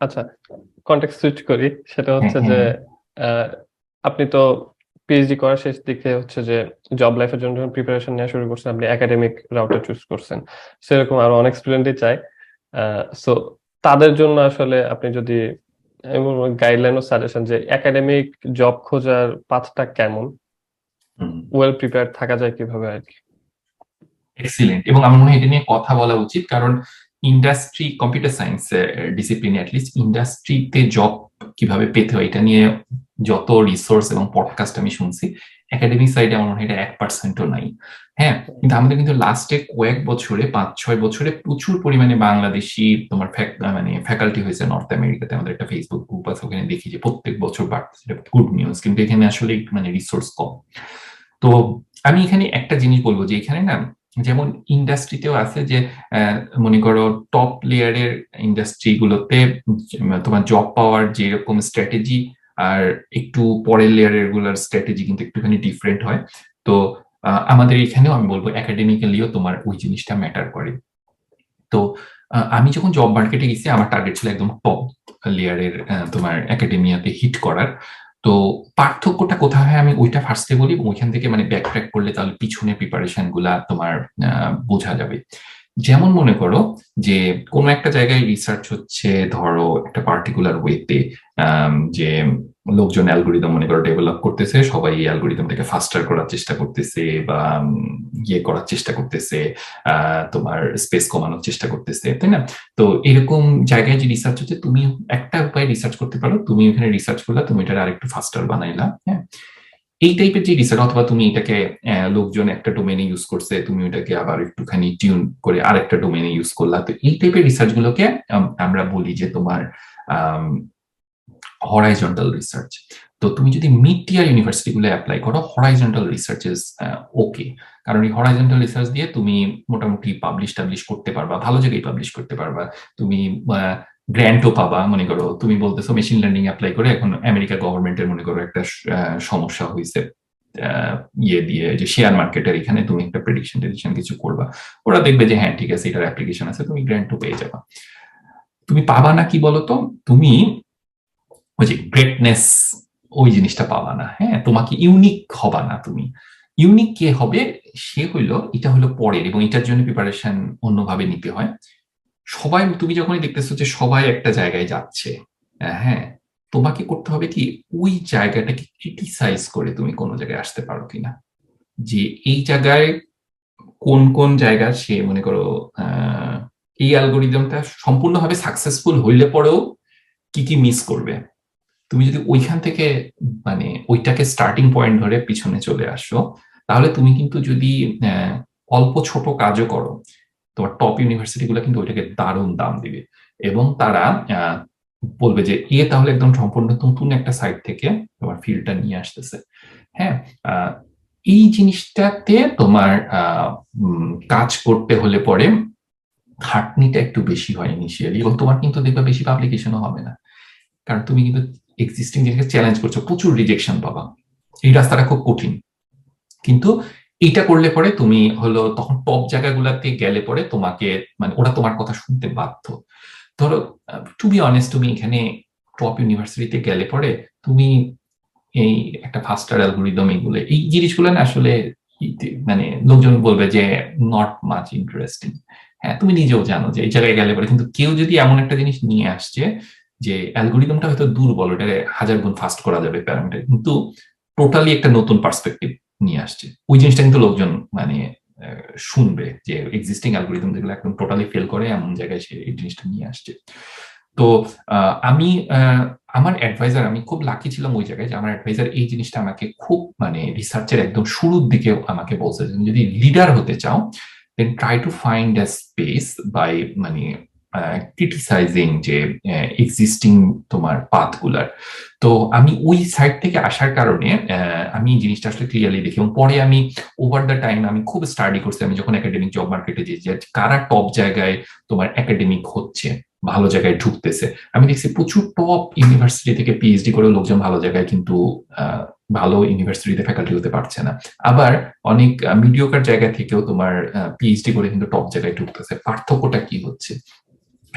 আচ্ছা context switch করি। সেটা হ্যাঁ, হচ্ছে যে আহ, আপনি তো পিএইচডি করার শেষ দিকে হচ্ছে যে জব লাইফের জন্য যখন প্রিপারেশন নেওয়া শুরু করছেন আপনি একাডেমিক রাউটে চুজ করছেন। সেরকম আরও অনেক স্টুডেন্টই চায়। সো তাদের জন্য আসলে আপনি যদি গাইডলাইন ও সাজেশন যে একাডেমিক জব খোঁজার পাথটা কেমন? ওয়েল প্রিপেয়ার থাকা যায় কীভাবে আর কি? এক্সিলেন্ট এবং আমার মনে হয় এটা নিয়ে কথা বলা উচিত কারণ ইন্ডাস্ট্রি কম্পিউটার সায়েন্স ডিসিপ্লিনে অ্যাটলিস্ট ইন্ডাস্ট্রিতে জব কীভাবে পেতে হয়, এটা নিয়ে যত রিসোর্স এবং পডকাস্ট আমি শুনছি একাডেমিক সাইডে আমার মনে হয় এটা এক পার্সেন্টও নাই। হ্যাঁ কিন্তু আমাদের কিন্তু লাস্টে কয়েক বছরে পাঁচ ছয় বছরে প্রচুর পরিমাণে বাংলাদেশি তোমার মানে ফ্যাকাল্টি হয়েছে নর্থ আমেরিকাতে আমাদের একটা ফেসবুক গ্রুপ আছে, ওখানে দেখি যে প্রত্যেক বছর বাড়তেছে গুড নিউজ কিন্তু এখানে আসলে মানে রিসোর্স কম। তো আমি এখানে একটা জিনিস বলব যে এখানে না যেমন ইন্ডাস্ট্রিতেও আছে যে মনে করো টপ লেয়ারের ইন্ডাস্ট্রি গুলোতে তোমার জব পাওয়ার যেরকম স্ট্র্যাটেজি আর একটু পরের লেয়ারেরগুলোর স্ট্র্যাটেজি কিন্তু একটুখানি ডিফারেন্ট হয়। তো আমাদের এখানেও আমি বলব একাডেমিক্যালিও তোমার ওই জিনিসটা ম্যাটার করে। তো আমি যখন জব মার্কেটে গেছি, আমার টার্গেট ছিল একদম টপ লেয়ারের তোমার একাডেমিয়াতে হিট করার। তো পার্থক্যটা কোথায় হয় আমি ওইটা ফার্স্টে বলি ওইখান থেকে মানে ব্যাক ট্র্যাক করলে তাহলে পিছনে প্রিপারেশনগুলা তোমার বোঝা যাবে। যেমন মনে করো যে কোনো একটা জায়গায় রিসার্চ হচ্ছে, ধরো একটা পার্টিকুলার ওয়েতে যে লোকজন অ্যালগোরিদম মনে করো ডেভেলপ করতেছে সবাই এই অ্যালগোরিদমটাকে ফাস্টার করার চেষ্টা করতেছে বা ইয়ে করার চেষ্টা করতেছে আহ, তোমার স্পেস কমানোর চেষ্টা করতেছে তাই না? তো এরকম জায়গায় যে রিসার্চ হচ্ছে তুমি একটা উপায় রিসার্চ করতে পারো তুমি ওখানে রিসার্চ করলে তুমি এটা আরেকটু ফাস্টার বানাইলা হ্যাঁ? এই টাইপের যে রিসার্চ অথবা তুমি এটাকে আহ, লোকজন একটা ডোমেনে ইউজ করছে তুমি ওটাকে আবার একটুখানি টিউন করে আরেকটা ডোমেনে ইউজ করলা তো এই টাইপের রিসার্চ গুলোকে আমরা বলি যে তোমার হরাইজন্টাল রিসার্চ তো তুমি যদি মিড ইউনিভার্সিটি গুলো অ্যাপ্লাই করো হরাইজন্টাল রিসার্চ ইজ ওকে কারণ এই হরাইজন্টাল রিসার্চ দিয়ে তুমি মোটামুটি পাবলিশ টাবলিশ করতে পারবা ভালো জায়গায় পাবলিশ করতে পারবা। তুমি গ্র্যান্টও পাবা মনে করো তুমি বলতেছো মেশিন লার্নিং অ্যাপ্লাই করে এখন আমেরিকা গভর্নমেন্টের মনে করো একটা আহ, সমস্যা হয়েছে আহ, ইয়ে দিয়ে যে শেয়ার মার্কেটের এখানে তুমি একটা প্রেডিকশন টেডিকশন কিছু করবা। ওরা দেখবে যে হ্যাঁ ঠিক আছে এটার অ্যাপ্লিকেশন আছে তুমি গ্র্যান্টও পেয়ে যাবা। তুমি পাবা না কি বলতো? তুমি ওই যে গ্রেটনেস ওই জিনিসটা পাবা না হ্যাঁ তোমাকে ইউনিক হবা না তুমি। ইউনিক কে হবে, সে হইল, এটা হলো পরের, এবং এটার জন্য প্রিপারেশন অন্যভাবে নিতে হয়। সবাই, তুমি যখনই দেখতেছো যে সবাই একটা জায়গায় যাচ্ছে হ্যাঁ তোমাকে করতে হবে কি, ওই জায়গাটাকে ক্রিটিসাইজ করে তুমি কোনো জায়গায় আসতে পারো কিনা। যে এই জায়গায় কোন কোন জায়গা সে, মনে করো এই অ্যালগোরিদমটা সম্পূর্ণভাবে সাকসেসফুল হইলে পরেও কি কি মিস করবে। তুমি যদি ওইখান থেকে মানে ওইটাকে স্টার্টিং পয়েন্ট ধরে পিছনে চলে আসো, তাহলে তুমি কিন্তু যদি অল্প ছোট কাজও করো, তোমার টপ ইউনিভার্সিটি গুলো কিন্তু ওইটাকে দারুণ দাম দিবে। এবং তারা বলবে যে, এ তাহলে একদম সম্পূর্ণ নতুন একটা সাইট থেকে তোমার ফিল্ডটা নিয়ে আসতেছে। হ্যাঁ এই জিনিসটাতে তোমার কাজ করতে হলে পরে খাটনিটা একটু বেশি হয় ইনিশিয়ালি এবং তোমার কিন্তু দেখবে বেশি পাবলিকেশনও হবে না। কারণ তুমি কিন্তু এক্সিস্টিং জিনিসকে চ্যালেঞ্জ করছ। প্রচুর রিজেকশন পাবা এই রাস্তাটা খুব কঠিন। কিন্তু এটা করলে পরে তুমি হলো তখন টপ জায়গাগুলোতে গেলে পরে তোমাকে মানে ওরা তোমার কথা শুনতে বাধ্য। ধরো টু বি অনেস্ট তুমি এখানে টপ ইউনিভার্সিটিতে গেলে পরে তুমি এই একটা ফাস্টার অ্যালগোরিদম এগুলো, এই জিনিসগুলো না আসলে মানে লোকজন বলবে যে নট মাচ ইন্টারেস্টিং হ্যাঁ তুমি নিজেও জানো যে এই জায়গায় গেলে পরে। কিন্তু কেউ যদি এমন একটা জিনিস নিয়ে আসছে যে অ্যালগোরিদমটা হয়তো দুর্বল ওটা হাজার গুণ ফাস্ট করা যাবে প্যারামিটার কিন্তু টোটালি একটা নতুন পার্সপেক্টিভ নিয়ে আসছে। ওই জিনিসটা কিন্তু লোকজন মানে শুনবে যে এক্সিস্টিং অ্যালগোরিদম যেগুলো একদম টোটালি ফেল করে, এমন জায়গায় সে এই জিনিসটা নিয়ে আসছে। তো আমি আমার অ্যাডভাইজার আমি খুব লাকি ছিলাম ওই জায়গায় যে আমার অ্যাডভাইজার এই জিনিসটা আমাকে খুব মানে রিসার্চের একদম শুরুর দিকে আমাকে বলছে তুমি যদি লিডার হতে চাও then try to find a space by মানে ক্রিটিসাইজিং যে এক্সিস্টিং তোমার পাথগুলার। তো আমি ওই সাইড থেকে আসার কারণে আমি জিনিসটা আসলে ক্লিয়ারলি দেখি এবং পরে আমি ওভার দ্য টাইম আমি খুব স্টাডি করছি। আমি যখন একাডেমিক জব মার্কেটে যে, কারা টপ জায়গায় তোমার একাডেমিক হচ্ছে, ভালো জায়গায় ঢুকতেছে। আমি দেখছি প্রচুর টপ ইউনিভার্সিটি থেকে পিএইচডি করে লোকজন ভালো জায়গায় কিন্তু ভালো ইউনিভার্সিটিতে ফ্যাকাল্টি হতে পারছে না। আবার অনেক মিডিওকার জায়গা থেকেও তোমার পিএইচডি করে কিন্তু টপ জায়গায় ঢুকতেছে। পার্থক্যটা কি হচ্ছে?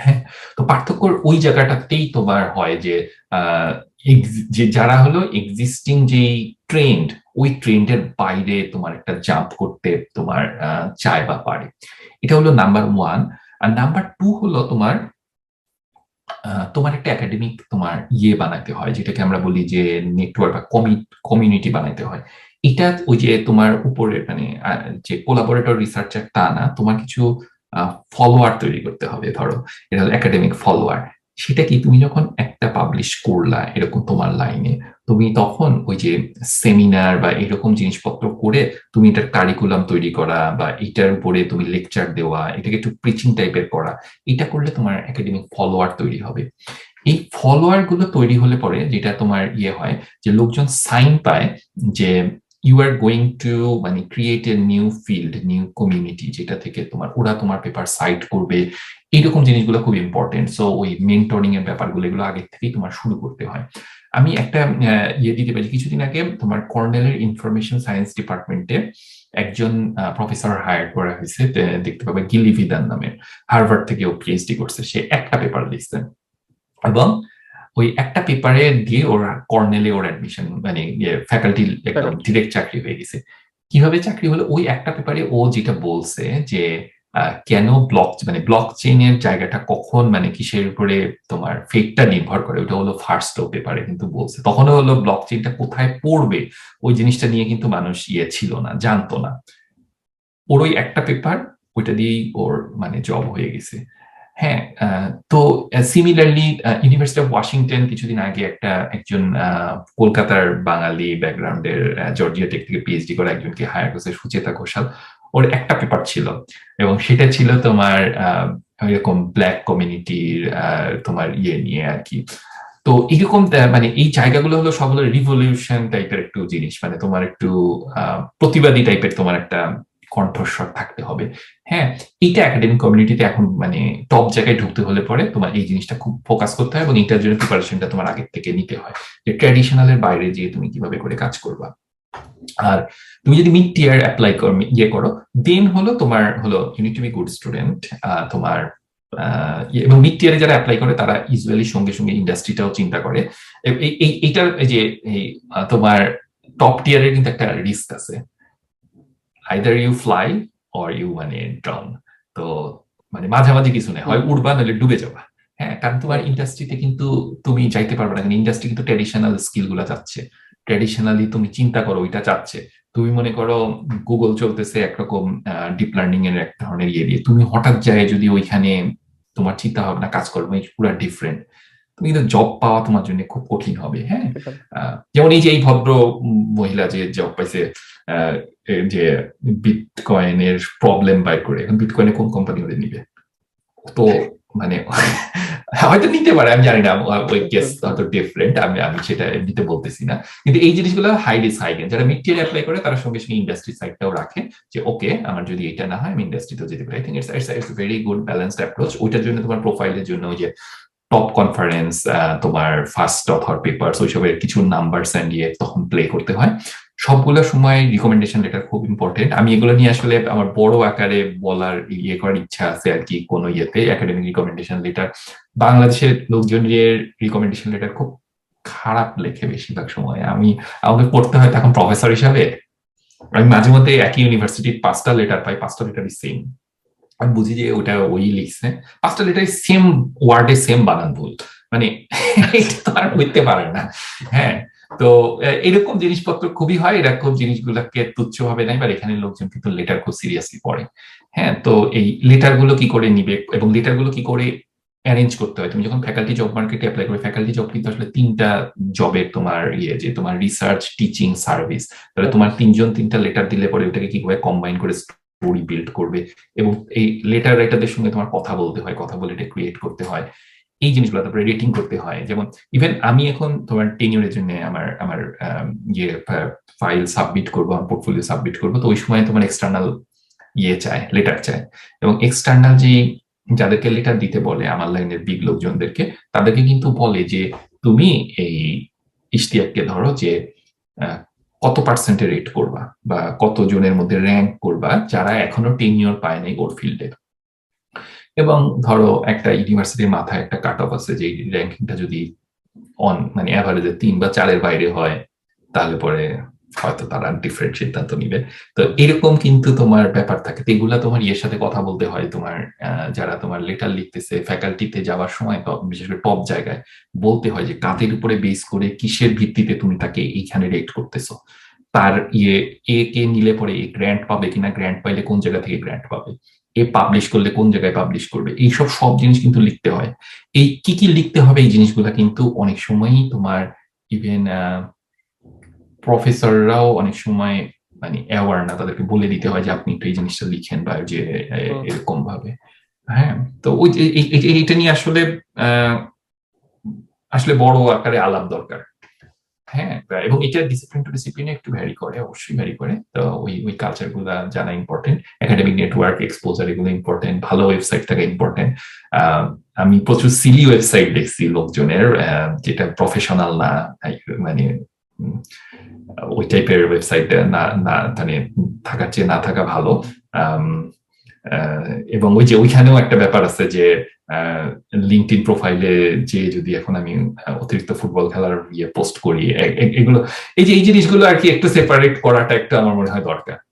হ্যাঁ তো পার্থক্য ওই জায়গাটাতেই তোমার হয় যে যে যারা হলো এক্সিস্টিং যে ট্রেন্ড ওই ট্রেন্ডের বাইরে তোমার একটা জাম্প করতে তোমার চায় বা পারে। এটা হলো নাম্বার ওয়ান আর নাম্বার টু হলো তোমার তোমার একটা একাডেমিক তোমার ইয়ে বানাতে হয়, যেটাকে আমরা বলি যে নেটওয়ার্ক বা কমিউনিটি বানাতে হয়। এটা ওই যে তোমার উপরে মানে যে কোলাবোরেটর রিসার্চার তা না, তোমার কিছু ফলোয়ার তৈরি করতে হবে, ধরো, এটা হলো একাডেমিক ফলোয়ার সেটা কি, তুমি যখন একটা পাবলিশ করলা এরকম তোমার লাইনে তুমি তখন ওই যে সেমিনার বা এরকম জিনিসপত্র করে তুমি এটার কারিকুলাম তৈরি করা বা এটার উপরে তুমি লেকচার দেওয়া, এটাকে একটু প্রিচিং টাইপের করা, এটা করলে তোমার একাডেমিক ফলোয়ার তৈরি হবে। এই ফলোয়ারগুলো তৈরি হলে পরে যেটা তোমার ইয়ে হয় যে, লোকজন সাইন পায় যে ইউ আর গোয়িং টু মানে create a new field new community যেটা থেকে তোমার, ওরা তোমার পেপার সাইট করবে, এইরকম জিনিসগুলো খুব ইম্পর্টেন্ট সো ওই মেন্টরিং এর ব্যাপারগুলো, এগুলো আগে থেকেই তোমার শুরু করতে হয়। আমি একটা ইয়ে দিতে পারি, কিছুদিন আগে তোমার কর্নেলের ইনফরমেশন সায়েন্স ডিপার্টমেন্টে একজন প্রফেসর হায়ার করা হয়েছে দেখতে পাবে গিলি ভিদান নামে। হার্ভার্ড থেকে ও পিএইচডি করছে, সে একটা পেপার লিখছেন এবং ওই একটা পেপারে দিয়ে ওর কর্নেলে ওর অ্যাডমিশন মানে ফ্যাকাল্টি একদম ডিরেক্ট চাকরি হয়ে গেছে। কীভাবে চাকরি হলো? ওই একটা পেপারে ও যেটা বলছে যে কেন ব্লক মানে ব্লক চেইনের জায়গাটা কখন মানে কিসের উপরে তোমার ফেটটা নির্ভর করে? ওটা হলো ফার্স্ট পেপারে কিন্তু বলছে। তখনও হলো ব্লক চেইনটা কোথায় পড়বে? ওই জিনিসটা নিয়ে কিন্তু মানুষ ইয়ে ছিল না জানতো না। ওর ওই একটা পেপার ওইটা দিয়েই ওর মানে জব হয়ে গেছে। হ্যাঁ তো সিমিলারলি ইউনিভার্সিটি অফ ওয়াশিংটন কিছুদিন আগে একটা একজন কলকাতার বাঙালি ব্যাকগ্রাউন্ডের জর্জিয়া টেক থেকে পিএইচডি করা একজনকে হায়ার করছে, সুচেতা ঘোষাল। ওর একটা পেপার ছিল এবং সেটা ছিল তোমার এরকম ব্ল্যাক কমিউনিটির তোমার ইয়ে নিয়ে আর কি। তো এরকম মানে এই জায়গাগুলো হলো সব হলো রিভলিউশন টাইপের একটু জিনিস মানে তোমার একটু প্রতিবাদী টাইপের তোমার একটা কণ্ঠস্বর থাকতে হবে। হ্যাঁ এইটা একাডেমিক কমিউনিটিতে এখন মানে টপ জায়গায় ঢুকতে হলে পরে তোমার এই জিনিসটা খুব ফোকাস করতে হয় এবং এটার জন্য প্রিপারেশনটা তোমার আগের থেকে নিতে হয়। যে ট্র্যাডিশনালের বাইরে গিয়ে তুমি কীভাবে করে কাজ করবা। আর তুমি যদি মিড টিয়ার অ্যাপ্লাই করো ইয়ে করো দেন হলো তোমার হলো you need to be good student তোমার ইয়ে- এবং মিড টিয়ারে যারা অ্যাপ্লাই করে তারা ইউজুয়ালি সঙ্গে সঙ্গে ইন্ডাস্ট্রিটাও চিন্তা করে। এই এই- এইটার, এই যে তোমার টপ টিয়ারের কিন্তু একটা রিস্ক আছে। Either you fly or you মানে ড্রাউন তো মানে মাঝামাঝি কিছু নেই হয় উড়বা নাহলে ডুবে যাবা হ্যাঁ কারণ তোমার ইন্ডাস্ট্রিতে কিন্তু তুমি যাইতে পারবে না। ইন্ডাস্ট্রি কিন্তু ট্র্যাডিশনাল স্কিলগুলা চাচ্ছে। ট্র্যাডিশনালি তুমি চিন্তা করো ওইটা চাচ্ছে। তুমি মনে করো গুগল চলতেছে একরকম ডিপ লার্নিং এর এক ধরনের ইয়ে দিয়ে। তুমি হঠাৎ যায় যদি ওইখানে তোমার চিন্তা ভাবনা কাজ করবে পুরো ডিফারেন্ট তুমি কিন্তু জব পাওয়া তোমার জন্য খুব কঠিন হবে। হ্যাঁ? যেমন এই যে এই ভদ্র মহিলা যে জব পাইছে যে বিটকয়েনের প্রবলেম বাই করে এখন বিটকয়েনে কোন কোম্পানি ওদের নিবে? তো মানে হয়তো নিতে পারে আমি জানি না ওই কেস হয়তো ডিফারেন্ট আমি আমি সেটা এমনিতে বলতেছি না। কিন্তু এই জিনিসগুলো হাই রিস হাই গেন যারা মিড টিয়ার অ্যাপ্লাই করে তারা সঙ্গে সঙ্গে ইন্ডাস্ট্রি সাইডটাও রাখে যে ওকে আমার যদি এটা না হয় আমি ইন্ডাস্ট্রিতেও যেতে পারি। I think it's it's very good balanced approach ওইটার জন্য তোমার প্রোফাইলের জন্য ওই যে টপ কনফারেন্স তোমার ফার্স্ট অথর পেপার ওইসবের কিছু নাম্বার অ্যান্ড ইয়ে তখন প্লে করতে হয়। সবগুলো সময় রিকমেন্ডেশন লেটার খুব ইম্পর্টেন্ট আমি এগুলো নিয়ে আসলে আমার বড় আকারে বলার ইয়ে করার ইচ্ছা আছে আর কি কোনো ইয়েতে একাডেমিক রিকমেন্ডেশন লেটার বাংলাদেশের লোকজনের রিকমেন্ডেশন লেটার খুব খারাপ লেখে বেশিরভাগ সময়। আমি, আমাকে পড়তে হয় তখন প্রফেসর হিসাবে। আমি মাঝে মধ্যে একই ইউনিভার্সিটির পাঁচটা লেটার পাই, পাঁচটা লেটারই সেম আমি বুঝি যে ওটা ওই লিখছে। পাঁচটা লেটারই সেম ওয়ার্ডে সেম বানান ভুল। মানে এটা তো আর হইতে পারে না। হ্যাঁ। তো এরকম জিনিসপত্র খুবই হয় এরকম জিনিসগুলোকে তুচ্ছ ভাবে নাই বা এখানে লোকজন কিন্তু লেটার খুব সিরিয়াসলি পড়ে। হ্যাঁ তো এই লেটারগুলো কি করে নিবে এবং লেটারগুলো কি করে অ্যারেঞ্জ করতে হয়? তুমি যখন ফ্যাকাল্টি জব মার্কেটে অ্যাপ্লাই করবে ফ্যাকাল্টি জব কিন্তু আসলে তিনটা জবের তোমার ইয়ে যে তোমার রিসার্চ টিচিং সার্ভিস তাহলে তোমার তিনজন তিনটা লেটার দিলে পরে ওটাকে কীভাবে কম্বাইন করে স্টোরি বিল্ড করবে এবং এই লেটার রাইটারদের সঙ্গে তোমার কথা বলতে হয় কথা বলে এটা ক্রিয়েট করতে হয়। এই জিনিসগুলো তারপরে রেটিং করতে হয়। যেমন ইভেন আমি এখন তোমার টেনিয়রের জন্য আমার আমার আম, ইয়ে ফাইল সাবমিট করব আমার পোর্টফোলিও সাবমিট করব তো ওই সময় তোমার এক্সটার্নাল ইয়ে চায় লেটার চায়। এবং এক্সটার্নাল যে যাদেরকে লেটার দিতে বলে আমার লাইনের বিগ লোকজনদেরকে তাদেরকে কিন্তু বলে যে তুমি এই ইশতিয়াককে ধরো যে কত পার্সেন্টে রেট করবা বা কত জনের মধ্যে র্যাঙ্ক করবা যারা এখনও টেনিয়র পায় নাই ওর ফিল্ডে এবং ধরো একটা ইউনিভার্সিটির মাথায় একটা কাট অফ আছে যে র্যাঙ্কিংটা যদি অন মানে অ্যাভারেজে তিন বা চারের বাইরে হয়, তাহলে পরে হয়তো তারা ডিফারেন্ট সিদ্ধান্ত নিবে। তো এরকম কিন্তু তোমার ব্যাপার থাকে। তো এগুলা তোমার ইয়ের সাথে কথা বলতে হয় তোমার যারা তোমার লেটার লিখতেছে ফ্যাকাল্টিতে যাওয়ার সময় বিশেষ করে টপ জায়গায় বলতে হয় যে কাদের উপরে বেস করে কিসের ভিত্তিতে তুমি তাকে এইখানে রেট করতেছো। তার ইয়ে এ কে নিলে পরে গ্র্যান্ট পাবে কিনা গ্র্যান্ট পাইলে কোন জায়গা থেকে গ্র্যান্ট পাবে? এ পাবলিশ করলে কোন জায়গায় পাবলিশ করবে? এইসব সব জিনিস কিন্তু লিখতে হয়। এই কি কি লিখতে হবে এই জিনিসগুলা কিন্তু অনেক সময়ই তোমার ইভেন প্রফেসররাও অনেক সময় মানে অ্যাওয়ার না তাদেরকে বলে দিতে হয় যে আপনি একটু এই জিনিসটা লিখেন বা যে এরকম ভাবে হ্যাঁ তো ওই এইটা নিয়ে আসলে আহ, আসলে বড় আকারে আলাপ দরকার। হ্যাঁ এবং এটা ডিসিপ্লিন টু ডিসিপ্লিনে একটু ভ্যারি করে, অবশ্যই ভ্যারি করে। তো ওই ওই কালচারগুলা জানা ইম্পর্টেন্ট একাডেমিক নেটওয়ার্ক এক্সপোজার এগুলো ইম্পর্টেন্ট ভালো ওয়েবসাইট থাকা ইম্পর্টেন্ট আমি প্রচুর সিলি ওয়েবসাইট দেখছি লোকজনের যেটা প্রফেশনাল না মানে ওই টাইপের ওয়েবসাইট না না মানে থাকার চেয়ে না থাকা ভালো। এবং ওই যে ওইখানেও একটা ব্যাপার আছে যে লিঙ্কড প্রোফাইলে যে যদি এখন আমি অতিরিক্ত ফুটবল খেলার ইয়ে পোস্ট করি এগুলো, এই যে, এই জিনিসগুলো আর কি একটু সেপারেট করাটা একটু আমার মনে হয় দরকার।